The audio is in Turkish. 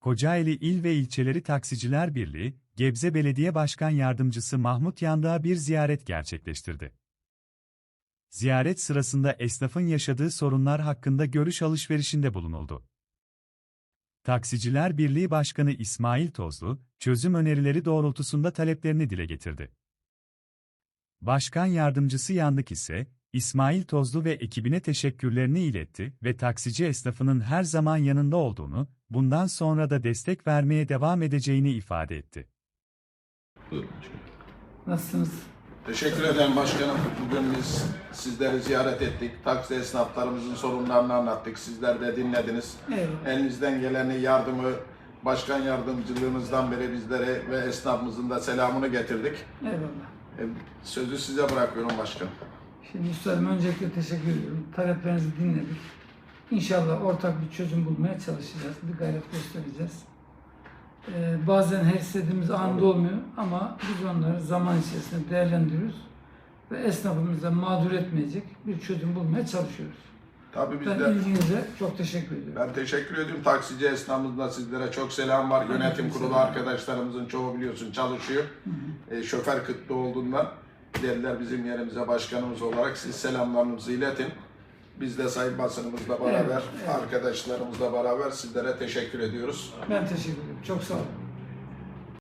Kocaeli İl ve İlçeleri Taksiciler Birliği, Gebze Belediye Başkan Yardımcısı Mahmut Yandık'a bir ziyaret gerçekleştirdi. Ziyaret sırasında esnafın yaşadığı sorunlar hakkında görüş alışverişinde bulunuldu. Taksiciler Birliği Başkanı İsmail Tozlu, çözüm önerileri doğrultusunda taleplerini dile getirdi. Başkan Yardımcısı Yandık ise, İsmail Tozlu ve ekibine teşekkürlerini iletti ve taksici esnafının her zaman yanında olduğunu, bundan sonra da destek vermeye devam edeceğini ifade etti. Nasılsınız? Teşekkür ederim başkanım. Bugün biz sizleri ziyaret ettik. Taksi esnaflarımızın sorunlarını anlattık. Sizler de dinlediniz. Eyvallah. Elinizden geleni yardımı başkan yardımcılığınızdan beri bizlere ve esnafımızın da selamını getirdik. Eyvallah. E, Sözü size bırakıyorum başkanım. Şimdi üstadım öncelikle teşekkür ediyorum. Taleplerinizi dinledik. İnşallah ortak bir çözüm bulmaya çalışacağız. Bir gayret göstereceğiz. Ee, bazen her istediğimiz anda olmuyor ama biz onları zaman içerisinde değerlendiriyoruz ve esnafımıza mağdur etmeyecek bir çözüm bulmaya çalışıyoruz. Tabii biz Ben de ilginize çok teşekkür ediyorum. ben teşekkür ediyorum. Taksici esnafımızda sizlere çok selam var. Yönetim kurulu arkadaşlarımızın çoğu biliyorsun çalışıyor. E, şoför kıtlığı olduğundan dediler bizim yerimize başkanımız olarak siz selamlarınızı iletin. Biz de sayın basınımızla beraber, Evet, evet. arkadaşlarımızla beraber sizlere teşekkür ediyoruz. Ben teşekkür ederim. Çok sağ olun.